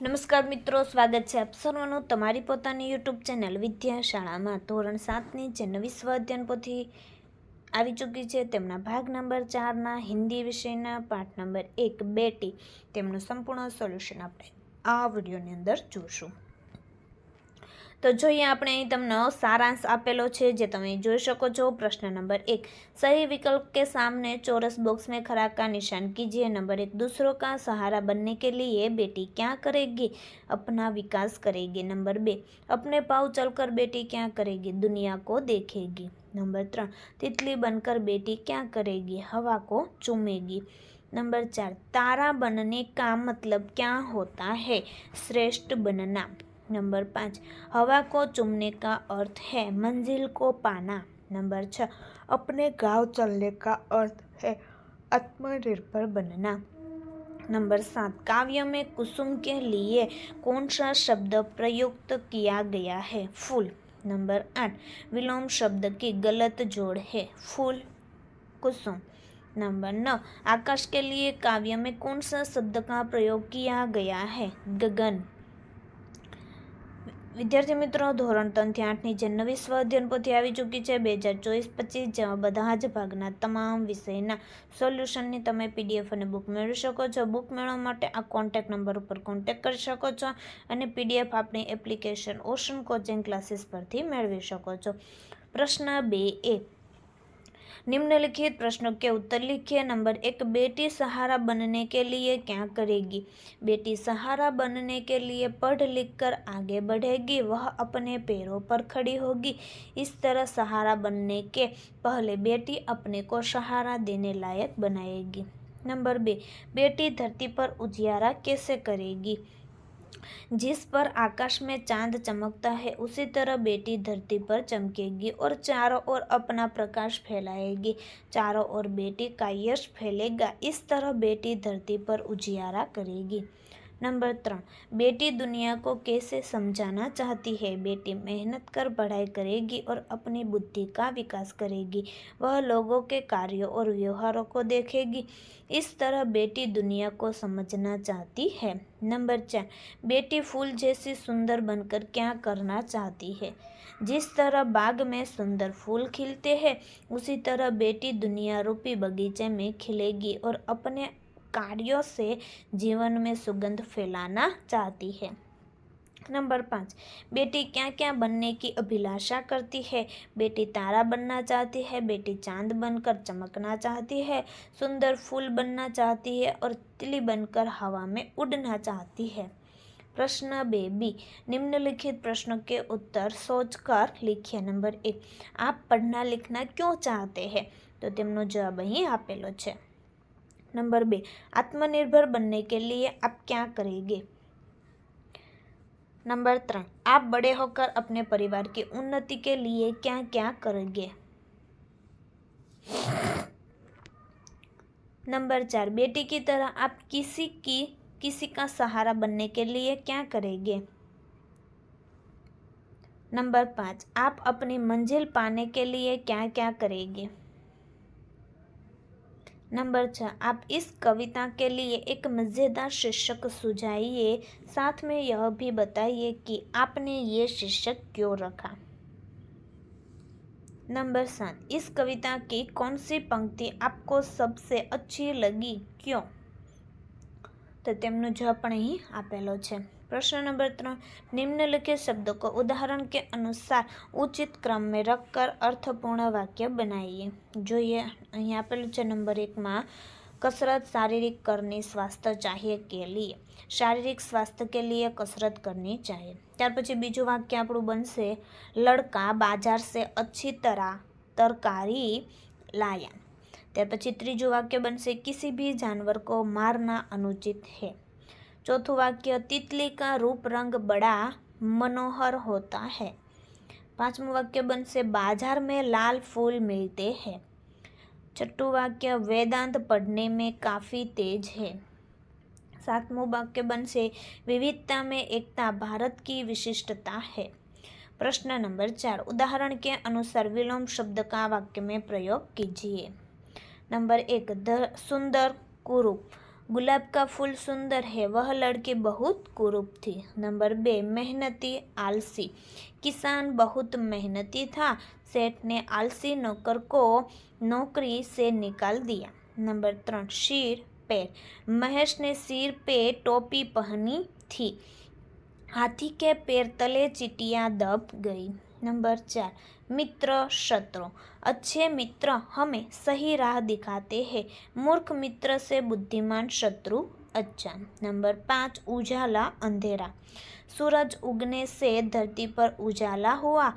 નમસ્કાર મિત્રો, સ્વાગત છે આપ સર્વનું તમારી પોતાની યુટ્યુબ ચેનલ વિદ્યાશાળામાં. ધોરણ સાતની જે નવી સ્વાધ્યાન પોથી આવી ચૂકી છે, તેમના ભાગ નંબર ચારના, હિન્દી વિષયના પાઠ નંબર એક બેટી, તેમનું સંપૂર્ણ સોલ્યુશન આપણે આ વિડીયોની અંદર જોઈશું तो जो अपने અહીં सारांश आपेलो है जो જે તમે सको प्रश्न नंबर एक सही विकल्प के सामने चौरस बॉक्स में खरा का निशान कीजिए नंबर एक दूसरों का सहारा बनने के लिए बेटी क्या करेगी अपना विकास करेगी नंबर बे अपने पाँव चलकर बेटी क्या करेगी दुनिया को देखेगी नंबर त्रण तितली बनकर बेटी क्या करेगी हवा को चूमेगी नंबर चार तारा बनने का मतलब क्या होता है श्रेष्ठ बनना नंबर पाँच, हवा को चूमने का अर्थ है, मंजिल को पाना। नंबर छः, अपने गाँव चलने का अर्थ है, आत्मनिर्भर बनना। नंबर सात, काव्य में कुसुम के लिए कौन सा शब्द प्रयुक्त किया गया है? फूल। नंबर आठ, विलोम शब्द की गलत जोड़ है। फूल, कुसुम। नंबर नौ, आकाश के लिए काव्य में कौन सा शब्द का प्रयोग किया गया है? गगन। વિદ્યાર્થી મિત્રો, ધોરણ ત્રણથી આઠની જે નવી સ્વ અધ્યયન પોથી આવી ચૂકી છે, બે હજાર ચોવીસ પચીસ, જેમાં બધા જ ભાગના તમામ વિષયના સોલ્યુશનની તમે પીડીએફ અને બુક મેળવી શકો છો. બુક મેળવવા માટે આ કોન્ટેક્ટ નંબર ઉપર કોન્ટેક્ટ કરી શકો છો અને પીડીએફ આપણી એપ્લિકેશન ઓશન કોચિંગ ક્લાસીસ પરથી મેળવી શકો છો. પ્રશ્ન બે એ निम्नलिखित प्रश्नों के उत्तर लिखिए। नंबर एक, बेटी सहारा बनने के लिए क्या करेगी? बेटी सहारा बनने के लिए पढ़ लिख कर आगे बढ़ेगी, वह अपने पैरों पर खड़ी होगी। इस तरह सहारा बनने के पहले बेटी अपने को सहारा देने लायक बनाएगी। नंबर बे, बेटी धरती पर उजियारा कैसे करेगी? जिस पर आकाश में चाँद चमकता है, उसी तरह बेटी धरती पर चमकेगी और चारों ओर अपना प्रकाश फैलाएगी। चारों ओर बेटी का यश फैलेगा, इस तरह बेटी धरती पर उजियारा करेगी। नंबर तीन, बेटी दुनिया को कैसे समझाना चाहती है? बेटी मेहनत कर, पढ़ाई करेगी और अपनी बुद्धि का विकास करेगी। वह लोगों के कार्यों और व्यवहारों को देखेगी। इस तरह बेटी दुनिया को समझना चाहती है। नंबर चार, बेटी फूल जैसी सुंदर बनकर क्या करना चाहती है? जिस तरह बाग में सुंदर फूल खिलते हैं, उसी तरह बेटी दुनिया रूपी बगीचे में खिलेगी और अपने कार्यों से जीवन में सुगंध फैलाना चाहती है नंबर पाँच बेटी क्या क्या बनने की अभिलाषा करती है बेटी तारा बनना चाहती है बेटी चांद बनकर चमकना चाहती है सुंदर फूल बनना चाहती है और तितली बनकर हवा में उड़ना चाहती है प्रश्न बे बी निम्नलिखित प्रश्नों के उत्तर सोचकर लिखिए नंबर एक आप पढ़ना लिखना क्यों चाहते हैं तो તેમનો જવાબ અહીં આપેલો છે नंबर बे, आत्मनिर्भर बनने के लिए आप क्या करेंगे? नंबर तीन आप बड़े होकर अपने परिवार की उन्नति के लिए क्या क्या करेंगे? नंबर चार, बेटी की तरह आप किसी की, किसी का सहारा बनने के लिए क्या करेंगे? नंबर पाँच, आप अपनी मंजिल पाने के लिए क्या क्या करेंगे? नंबर छः आप इस कविता के लिए एक मज़ेदार शीर्षक सुझाइए साथ में यह भी बताइए कि आपने ये शीर्षक क्यों रखा नंबर सात इस कविता की कौन सी पंक्ति आपको सबसे अच्छी लगी क्यों तो તેમનો જવાબ પણ અહીં આપેલો છે प्रश्न नंबर तीन निम्नलिखित शब्दों को उदाहरण के अनुसार उचित क्रम में रखकर अर्थपूर्ण वाक्य बनाइए જોઈએ અહીં આપેલું છે નંબર એકમાં कसरत शारीरिक करनी स्वास्थ्य चाहिए के लिए शारीरिक स्वास्थ्य के लिए कसरत करनी चाहिए ત્યાર પછી બીજું વાક્ય આપણું બનશે લડકા બાજાર से अच्छी तरह तरकारी लाया ત્યાર પછી ત્રીજું વાક્ય બનશે किसी भी जानवर को मारना अनुचित है चौथું वाक्य, तितली का रूप रंग बड़ा मनोहर होता है। पांचवं वाक्य बन से बाज़ार में लाल फूल मिलते हैं। छठू वाक्य, वेदांत पढ़ने में काफ़ी तेज है। सातवां वाक्य बन से विविधता में एकता भारत की विशिष्टता है। प्रश्न नंबर चार, उदाहरण के अनुसार विलोम शब्द का वाक्य में प्रयोग कीजिए। नंबर एक सुंदर कुरूप। गुलाब का फूल सुंदर है। वह लड़की बहुत कुरूप थी। नंबर बे, मेहनती आलसी। किसान बहुत मेहनती था। सेठ ने आलसी नौकर को नौकरी से निकाल दिया। नंबर त्रण सिर पैर। महेश ने सिर पे टोपी पहनी थी। हाथी के पैर तले चिटियाँ दब गई। नंबर चार, मित्र शत्रु। अच्छे मित्र हमें सही राह दिखाते हैं। मूर्ख मित्र से बुद्धिमान शत्रु अच्छा। नंबर पाँच, उजाला अंधेरा। सूरज उगने से धरती पर उजाला हुआ।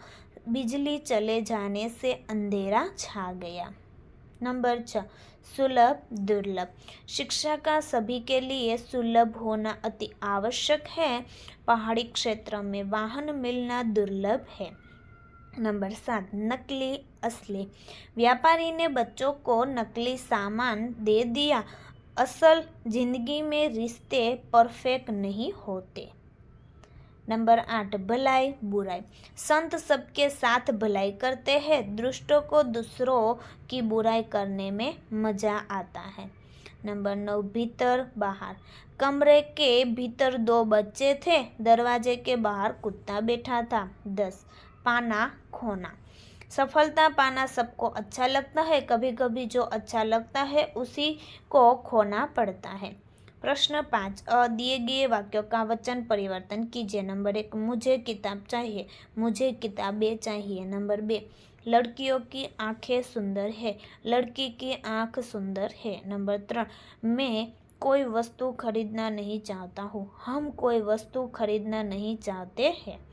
बिजली चले जाने से अंधेरा छा गया। नंबर छः, सुलभ, दुर्लभ। शिक्षा का सभी के लिए सुलभ होना अति आवश्यक है। पहाड़ी क्षेत्र में वाहन मिलना दुर्लभ है। नंबर सात, नकली असली। व्यापारी ने बच्चों को नकली सामान दे दिया। असल ज़िंदगी में रिश्ते परफेक्ट नहीं होते। नंबर आठ, भलाई बुराई। संत सबके साथ भलाई करते हैं। दुष्टों को दूसरों की बुराई करने में मज़ा आता है। नंबर नौ, भीतर बाहर। कमरे के भीतर दो बच्चे थे। दरवाजे के बाहर कुत्ता बैठा था। दस पाना खोना। सफलता पाना सबको अच्छा लगता है कभी कभी जो अच्छा लगता है उसी को खोना पड़ता है। प्रश्न पाँच, अ, दिए गए वाक्यों का वचन परिवर्तन कीजिए। नंबर एक, मुझे किताब चाहिए, मुझे किताबें चाहिए। नंबर बे, लड़कियों की आँखें सुंदर है, लड़की की आँख सुंदर है। नंबर तीन मैं कोई वस्तु खरीदना नहीं चाहता हूँ, हम कोई वस्तु खरीदना नहीं चाहते हैं।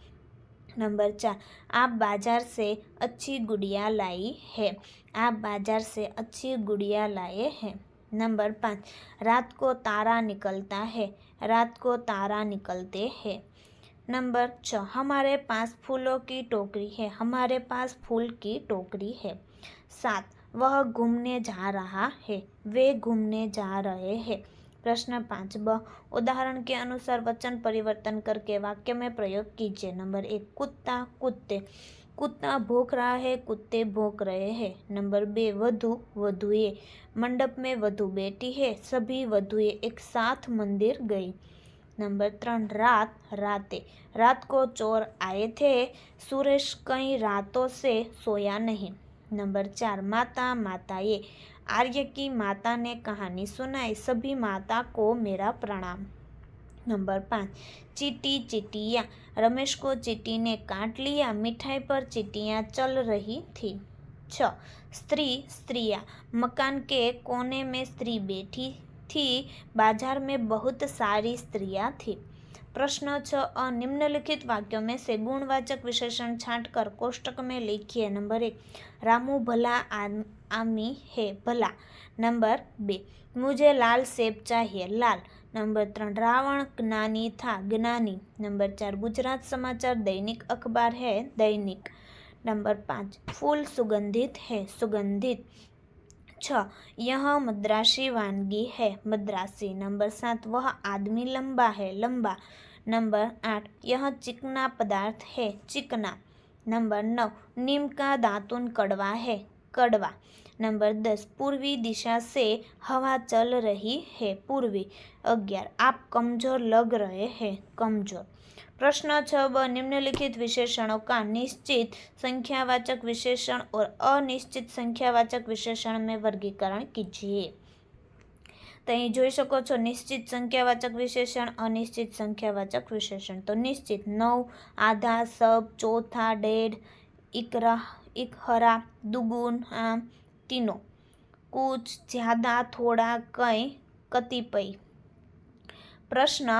नंबर चार, आप बाज़ार से अच्छी गुड़िया लाई है। आप बाज़ार से अच्छी गुड़िया लाए हैं। नंबर पाँच, रात को तारा निकलता है। रात को तारा निकलते हैं। नंबर छ, हमारे पास फूलों की टोकरी है। हमारे पास फूल की टोकरी है। सात, वह घूमने जा रहा है। वे घूमने जा रहे हैं। प्रश्न पाँच ब उदाहरण के अनुसार वचन परिवर्तन करके वाक्य में प्रयोग कीजिए नंबर एक कुत्ता कुत्ते कुत्ता भोंक रहा है कुत्ते भोंक रहे हैं नंबर बे वधु वधुए मंडप में वधु बैठी है सभी वधुए एक साथ मंदिर गई नंबर ત્રણ रात राते रात को चोर आए थे सुरेश कई रातों से सोया नहीं नंबर चार माता माता ये आर्य की माता ने कहानी सुनाई। सभी माता को मेरा प्रणाम। नंबर पाँच, चिटी चिटिया। रमेश को चीटी ने काट लिया। मिठाई पर चिटियाँ चल रही थी। छ, स्त्री, स्त्रिया। मकान के कोने में स्त्री बैठी थी। बाज़ार में बहुत सारी स्त्रियाँ थी। પ્રશ્ન છ, અ, નિમ્નલિખિત વાક્યો મેં સે ગુણવાચક વિશેષણ છાંટકર કોષ્ટક મેં લીખીએ નંબર એક, રામુ ભલા આમી હે, ભલા. નંબર બે, મુજે લાલ સેબ ચાહીએ, લાલ. નંબર ત્રણ, રાવણ જ્ઞાની થા, જ્ઞાની. નંબર ચાર, ગુજરાત સમાચાર દૈનિક અખબાર હે, દૈનિક. નંબર પાંચ, ફૂલ સુગંધિત હે, સુગંધિત. छ यह मद्रासी वानगी है। मद्रासी नंबर सात, वह आदमी लंबा है। लंबा नंबर आठ, यह चिकना पदार्थ है। चिकना नंबर नौ, नीम का दातुन कड़वा है। कड़वा नंबर दस, पूर्वी दिशा से हवा चल रही है। पूर्वी अग्यार, आप कमज़ोर लग रहे हैं। कमज़ोर प्रश्न छ ब निम्नलिखित विशेषणों का निश्चित संख्यावाचक विशेषण और अनिश्चित संख्यावाचक विशेषण में वर्गीकरण कीजिए तो અહીં જોઈ શકો છો નિશ્ચિત સંખ્યાવાચક વિશેષણ અનિશ્ચિત સંખ્યાવાચક વિશેષણ તો નિશ્ચિત નવ આધા સબ ચોથા ડેઢ ઇકરા ઇકહરા દુગુન આમ तीनों कुछ ज़्यादा थोड़ा कई कतिपय प्रश्न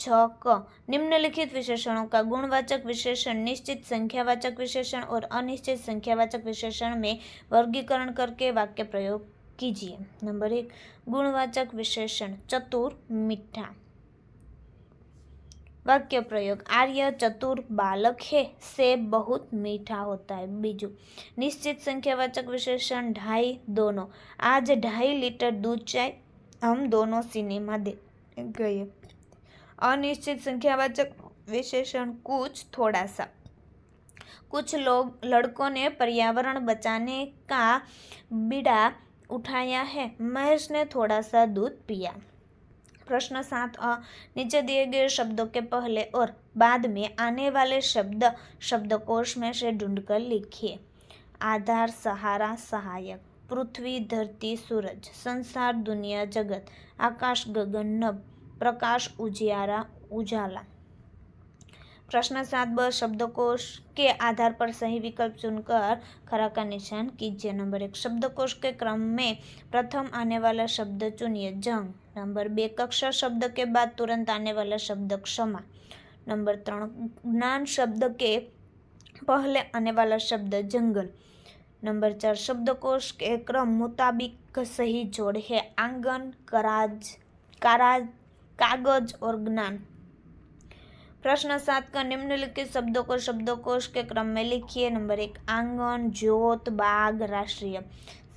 छ क. निम्नलिखित विशेषणों का गुणवाचक विशेषण, निश्चित संख्यावाचक विशेषण और अनिश्चित संख्यावाचक विशेषण में वर्गीकरण करके वाक्य प्रयोग कीजिए। नंबर एक, गुणवाचक विशेषण, चतुर मिठा। वाक्य प्रयोग, आर्य चतुर बालक है, से बहुत मीठा होता है। बीजू, निश्चित संख्यावाचक विशेषण, ढाई दोनों। आज ढाई लीटर दूध चाय हम दोनों सिनेमा दे गए। अनिश्चित संख्यावाचक विशेषण कुछ थोड़ा सा। कुछ लोग, लड़कों ने पर्यावरण बचाने का बीड़ा उठाया है। महेश ने थोड़ा सा दूध पिया। प्रश्न सात अ, नीचे दिए गए शब्दों के पहले और बाद में आने वाले शब्द, शब्दकोश में से ढूंढकर लिखिए। आधार, सहारा, सहायक, पृथ्वी, धरती, सूरज, संसार, दुनिया, जगत, आकाश, गगन, नभ। प्रकाश उजियारा उजाला प्रश्न सात ब शब्दकोश के आधार पर सही विकल्प चुनकर खरा का निशान कीजिए नंबर एक शब्दकोश के क्रम में प्रथम आने वाला शब्द चुनिए जंग नंबर बे कक्षा शब्द के बाद तुरंत आने वाला शब्द क्षमा नंबर ત્રણ જ્ઞાન શબ્દ કે पहले आने वाला शब्द जंगल नंबर चार शब्दकोश के क्रम मुताबिक सही जोड़ है आंगन कराज काराज कागज और ज्ञान प्रश्न सात का निम्नलिखित शब्दों को शब्दकोश के क्रम में लिखिए नंबर एक आंगन ज्योत बाग राष्ट्रीय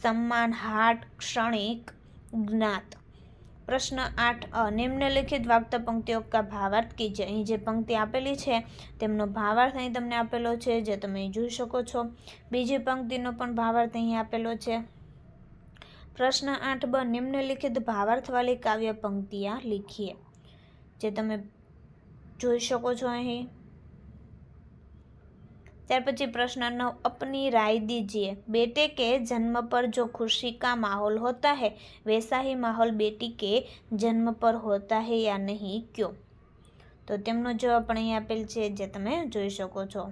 सम्मान हाट क्षणिक ज्ञात પ્રશ્ન આઠ અ નિમ્નલિખિત વાક્ય પંક્તિઓ કા ભાવાર્થ કીજીએ અહીં જે પંક્તિ આપેલી છે તેમનો ભાવાર્થ અહીં તમને આપેલો છે જે તમે અહીં જોઈ શકો છો બીજી પંક્તિનો પણ ભાવાર્થ અહીં આપેલો છે પ્રશ્ન આઠ બ નિમ્નલિખિત ભાવાર્થવાળી કાવ્ય પંક્તિયા લીખીએ. જે તમે જોઈ શકો છો અહીં. ત્યાર પછી પ્રશ્ન નવ, અપની રાય દીજીએ. બેટે કે જન્મ પર જો ખુશી કા માહોલ હોતા હૈ, વૈસાહી માહોલ બેટી કે જન્મ પર હોતા હૈ યા નહીં, ક્યો? તો તેમનો જવાબ પણ અહીં આપેલ છે, જે તમે જોઈ શકો છો.